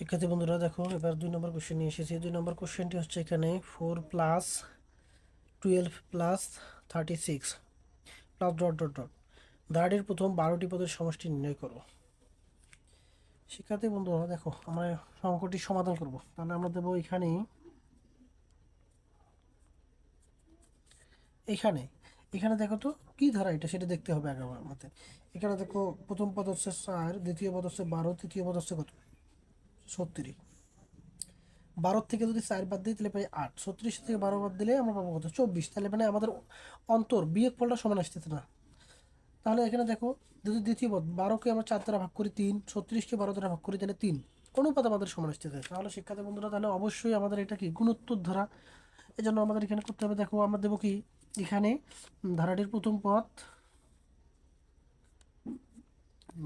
শিক্ষার্থী বন্ধুরা, দেখো, এবার দুই নম্বর কোশ্চেন নিয়ে এসেছি। দুই নম্বর কোশ্চেনটি হচ্ছে এখানে four plus twelve plus thirty six plus dot dot dot দাঁড়ের প্রথম বারোটি পদের সমষ্টি নির্ণয় করো। শিক্ষার্থী বন্ধুরা, দেখো, আমরা অঙ্কটি সমাধান করব। তাহলে আমরা দেবো এখানে এখানে এখানে দেখো তো, কি ধারা এটা সেটা দেখতে হবে আগে আমাদের এখানে দেখো, প্রথম পদ হচ্ছে চার, দ্বিতীয় পদ হচ্ছে বারো, তৃতীয় পদ হচ্ছে কত? ছত্রিশ। বারো থেকে যদি চার বাদ দিই, তাহলে পাই আট। ছত্রিশ থেকে বারো বাদ দিলে আমরা পাবো কত? চব্বিশ। তাহলে মানে আমাদের অন্তর, বিয়োগ ফলটা সমান আসতেছে না। তাহলে এখানে দেখো, যদি দ্বিতীয় পদ, বারোকে আমরা চার দ্বারা ভাগ করি তিন, ছত্রিশকে বারো দ্বারা ভাগ করি তাহলে তিন। অনুপাত আমাদের সমান আসতেছে। তাহলে শিক্ষার্থী বন্ধুরা, তাহলে অবশ্যই আমাদের এটা কি? গুণোত্তর ধারা। এই জন্য আমাদের এখানে করতে হবে, দেখো, আমরা দেবো কি? এখানে ধারাটির প্রথম পদ,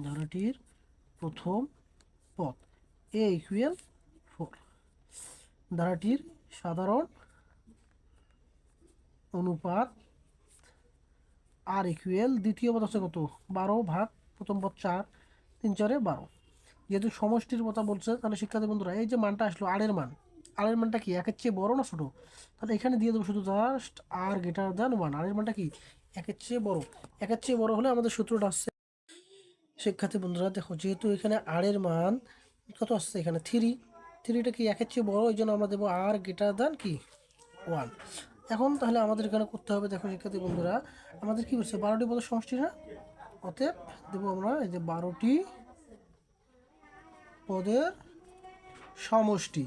ধারাটির প্রথম পদ। এ ইকুয়াল ফোর ধারাটির সাধারণ অনুপাত আর ইকুয়াল দ্বিতীয় পদ হচ্ছে কত? বারো ভাগ প্রথম পদ চার, তিন চারে বারো। যেহেতু সমষ্টির কথা বলছে, তাহলে শিক্ষার্থী বন্ধুরা, এই যে মানটা আসলো আরের মান আরের মানটা কি একের চেয়ে বড় না ছোটো? তাহলে এখানে দিয়ে দেবো শুধু just r greater than one আরের মানটা কি একের চেয়ে বড়? একের চেয়ে বড় হলে আমাদের সূত্রটা আসছে। শিক্ষার্থী বন্ধুরা, দেখো, যেহেতু এখানে আরের মান কত আসছে এখানে? থ্রি। থ্রিটা কি একের চেয়ে বড়? ওই জন্য আমরা দেবো আর গ্রেটার দ্যান কি? ওয়ান এখন তাহলে আমাদের এখানে করতে হবে, দেখো শিক্ষার্থী বন্ধুরা, আমাদের কি বলছে? বারোটি পদের সমষ্টি না? অতএব দেবো আমরা এই যে বারোটি পদের সমষ্টি।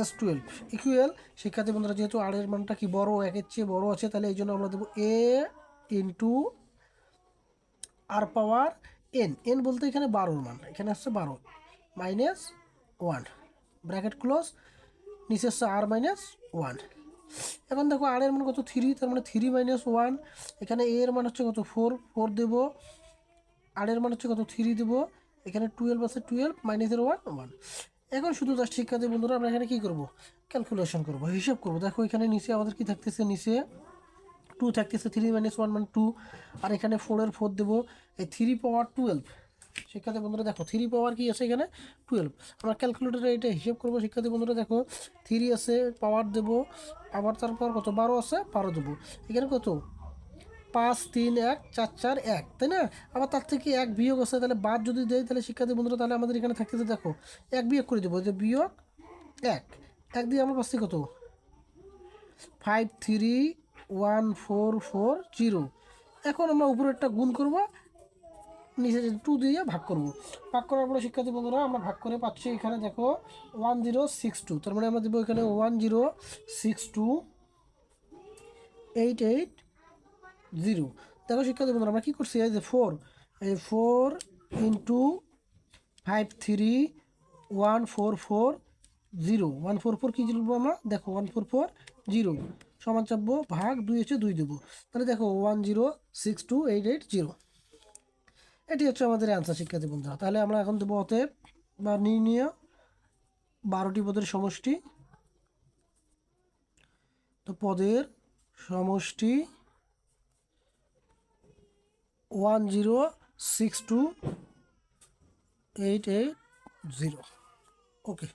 এস টুয়েলভ ইকুয়েল শিক্ষার্থী বন্ধুরা, যেহেতু আর এর মানটা কি বড়, একের চেয়ে বড় আছে, তাহলে এই জন্য আমরা দেবো a into r power n n বলতে এখানে বারোর মান, এখানে আসছে বারো মাইনাস ওয়ান ব্র্যাকেট ক্লোজ নিচে আসছে আর মাইনাস ওয়ান এখন দেখো আর এর মান কত থ্রি তার মানে থ্রি মাইনাস ওয়ান এখানে এ এর মান হচ্ছে কত ফোর ফোর দেবো আর এর মান হচ্ছে কত থ্রি দেবো, এখানে টুয়েলভ আছে টুয়েলভ মাইনাসের ওয়ান ওয়ান এখন শুধু জাস্ট শিক্ষার্থী বন্ধুরা আমরা এখানে কী করব? ক্যালকুলেশন করব, হিসাব করব। দেখো এখানে নিচে আমাদের কি থাকতেছে? নিচে টু থাকতেছে থ্রি মাইনাস ওয়ান মানে টু আর এখানে ফোরের ফোর দেবো, এই থ্রি পাওয়ার টুয়েলভ শিক্ষার্থী বন্ধুরা, দেখো থ্রি পাওয়ার কি আছে এখানে? টুয়েলভ আমরা ক্যালকুলেটারে এটা হিসেব করব, শিক্ষার্থী বন্ধুরা, দেখো থ্রি আছে পাওয়ার দেবো, আবার তারপর কত? বারো আছে, বারো দেবো। এখানে কত? পাঁচ, তিন, এক, চার চার, এক, তাই না? আবার তার থেকে এক বিয়োগ আছে, তাহলে বাদ যদি দেয় তাহলে শিক্ষার্থী বন্ধুরা, তাহলে আমাদের এখানে থাকতেছে দেখো, এক বিয়োগ করে দেবো, যে বিয়োগ এক। এক দিয়ে আমরা পাচ্ছি কত? Five three one four four zero এখন আমরা উপরেরটা গুণ করব নিচে টু দিয়ে ভাগ করব। ভাগ করার পরে, শিক্ষার্থী বন্ধুরা, আমরা ভাগ করে পাচ্ছি এখানে দেখো ওয়ান জিরো সিক্স টু তার মানে আমরা দেবো এখানে one zero six two eight eight zero দেখো শিক্ষার্থী বন্ধুরা, আমরা কী করছি? এই যে ফোর এই four into five three one four four zero. One four four কী লিখব আমরা? দেখো ওয়ান ফোর ফোর জিরো। সমান চাপবো, ভাগ দুই হচ্ছে দুই দেবো। তাহলে দেখো one zero six two eight eight zero এটি হচ্ছে আমাদের অ্যান্সার শিক্ষার্থী বন্ধুরা। তাহলে আমরা এখন দেবো অতএব, বা নির্ণয় বারোটি পদের সমষ্টি। তো পদের সমষ্টি one zero six two eight eight zero okay